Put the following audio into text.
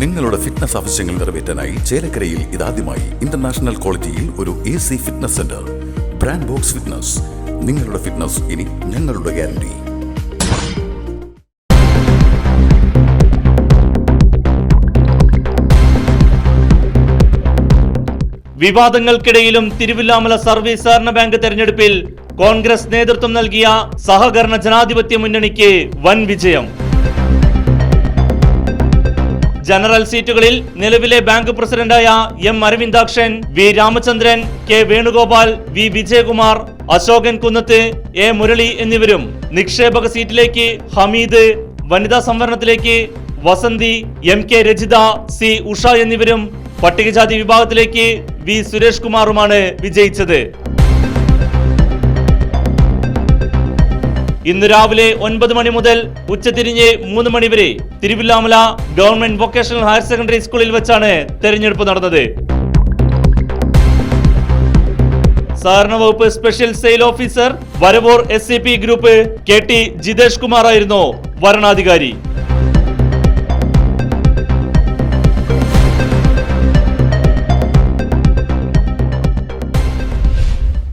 നിങ്ങളുടെ ഫിറ്റ്നസ് ആവശ്യങ്ങൾ നിറവേറ്റാനായി ചേലക്കരയിൽ ഇതാദ്യമായി ഇന്റർനാഷണൽ ക്വാളിറ്റിയിൽ ഒരു A C fitness centre brand box fitness നിങ്ങളുടെ ഫിറ്റ്നസ് ഇനി ഞങ്ങളുടെ ഗ്യാരണ്ടി വിവാദങ്ങൾക്കിടയിലും തിരുവില്ലാമല സർവീസ് സഹകരണ ബാങ്ക് തെരഞ്ഞെടുപ്പിൽ കോൺഗ്രസ് നേതൃത്വം നൽകിയ സഹകരണ ജനാധിപത്യ മുന്നണിക്ക് വൻ വിജയം. ജനറൽ സീറ്റുകളിൽ നിലവിലെ ബാങ്ക് പ്രസിഡന്റായ M Aravindakshan V Ramachandran K Venugopal V Vijayakumar Asokan Kunnath A Murali എന്നിവരും നിക്ഷേപക സീറ്റിലേക്ക് ഹമീദ് വനിതാ സംവരണത്തിലേക്ക് Vasanthi M K Rajitha C Usha എന്നിവരും പട്ടികജാതി വിഭാഗത്തിലേക്ക് വി സുരേഷ് കുമാറുമാണ് വിജയിച്ചത്. ഇന്ന് രാവിലെ ഒൻപത് മണി മുതൽ ഉച്ചതിരിഞ്ഞ് മൂന്ന് മണി വരെ Thiruvilwamala government vocational higher secondary സ്കൂളിൽ വെച്ചാണ് തെരഞ്ഞെടുപ്പ് നടന്നത്. സഹകരണ വകുപ്പ് special sale officer Varavoor S group K T Jithesh Kumar ആയിരുന്നു വരണാധികാരി.